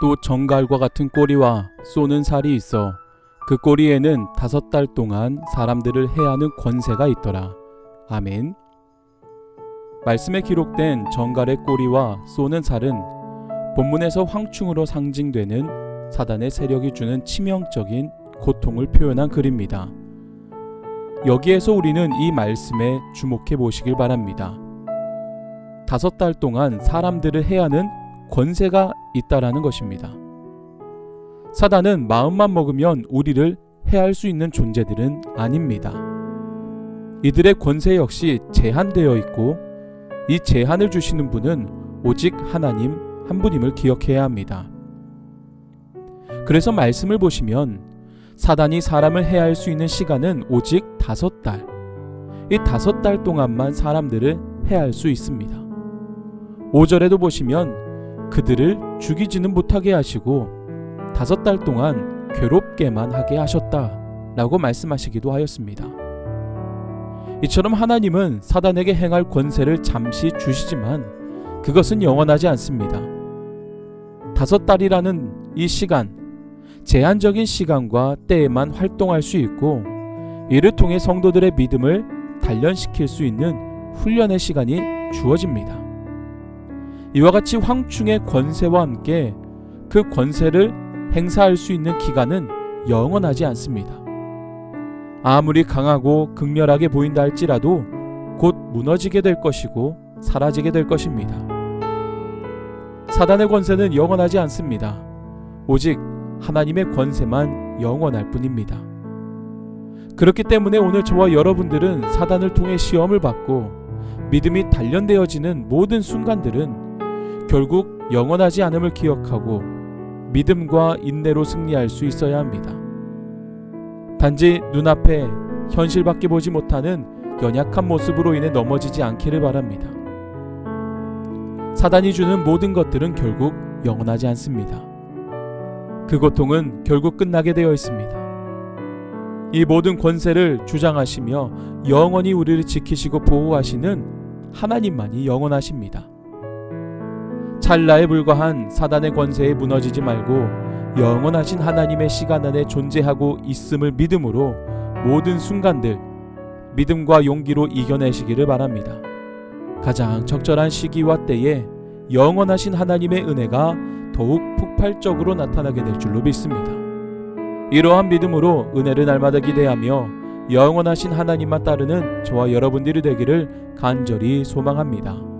또 정갈과 같은 꼬리와 쏘는 살이 있어 그 꼬리에는 다섯 달 동안 사람들을 해하는 권세가 있더라. 아멘. 말씀에 기록된 정갈의 꼬리와 쏘는 살은 본문에서 황충으로 상징되는 사단의 세력이 주는 치명적인 고통을 표현한 글입니다. 여기에서 우리는 이 말씀에 주목해 보시길 바랍니다. 다섯 달 동안 사람들을 해하는 권세가 있다라는 것입니다. 사단은 마음만 먹으면 우리를 해할 수 있는 존재들은 아닙니다. 이들의 권세 역시 제한되어 있고 이 제한을 주시는 분은 오직 하나님 한 분임을 기억해야 합니다. 그래서 말씀을 보시면 사단이 사람을 해할 수 있는 시간은 오직 다섯 달. 이 다섯 달 동안만 사람들을 해할 수 있습니다. 5절에도 보시면 그들을 죽이지는 못하게 하시고 다섯 달 동안 괴롭게만 하게 하셨다. 라고 말씀하시기도 하였습니다. 이처럼 하나님은 사단에게 행할 권세를 잠시 주시지만 그것은 영원하지 않습니다. 다섯 달이라는 이 시간, 제한적인 시간과 때에만 활동할 수 있고 이를 통해 성도들의 믿음을 단련시킬 수 있는 훈련의 시간이 주어집니다. 이와 같이 황충의 권세와 함께 그 권세를 행사할 수 있는 기간은 영원하지 않습니다. 아무리 강하고 극렬하게 보인다 할지라도 곧 무너지게 될 것이고 사라지게 될 것입니다. 사단의 권세는 영원하지 않습니다. 오직 하나님의 권세만 영원할 뿐입니다. 그렇기 때문에 오늘 저와 여러분들은 사단을 통해 시험을 받고 믿음이 단련되어지는 모든 순간들은 결국 영원하지 않음을 기억하고 믿음과 인내로 승리할 수 있어야 합니다. 단지 눈앞에 현실밖에 보지 못하는 연약한 모습으로 인해 넘어지지 않기를 바랍니다. 사단이 주는 모든 것들은 결국 영원하지 않습니다. 그 고통은 결국 끝나게 되어 있습니다. 이 모든 권세를 주장하시며 영원히 우리를 지키시고 보호하시는 하나님만이 영원하십니다. 찰나에 불과한 사단의 권세에 무너지지 말고 영원하신 하나님의 시간 안에 존재하고 있음을 믿음으로 모든 순간들 믿음과 용기로 이겨내시기를 바랍니다. 가장 적절한 시기와 때에 영원하신 하나님의 은혜가 더욱 폭발적으로 나타나게 될 줄로 믿습니다. 이러한 믿음으로 은혜를 날마다 기대하며 영원하신 하나님만 따르는 저와 여러분들이 되기를 간절히 소망합니다.